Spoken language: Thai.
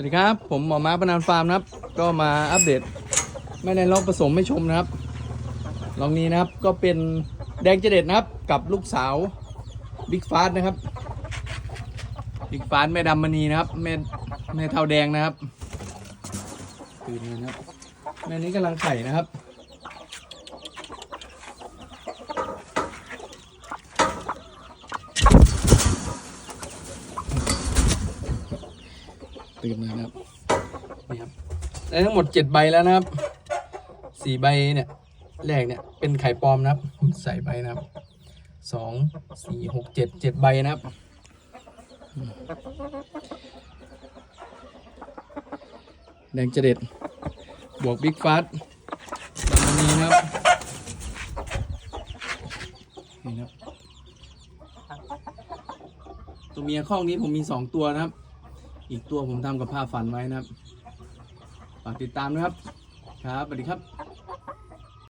วัสดีครับ ผมหมอม้าปนันฟาร์มนะครับ ก็มาอัปเดต ไม่ในลองผสมไม่ชมนะครับลองนี้นะครับก็เป็นแดงเจเด็ดนะครับ กับลูกสาวบิ๊กฟาสนะครับบิ๊กฟาสแม่ดำมณีนะครับแม่แม่เทาแดงนะครับตื่นเลยนะครับแม่นี้กำลังไข่นะครับ ตื่นมานะครับนี่ครับได้ทั้งหมดเจ็ดใบแล้วนะครับสี่ใบเนี่ยแรกเนี่ยเป็นไข่ปลอมนะครับ ใส่ไปนะครับสองสี่หกเจ็ดเจ็ดใบนะครับอืมแดงเจเด็ด บวกบิ๊กฟาสดำนี้นะครับ นี่นะครับ ตัวเมียข้องนี้ผมมีสองตัวนะครับ อีกตัวผมทำกับผ้าฝันไว้นะครับ ฝากติดตามนะครับ ครับสวัสดีครับ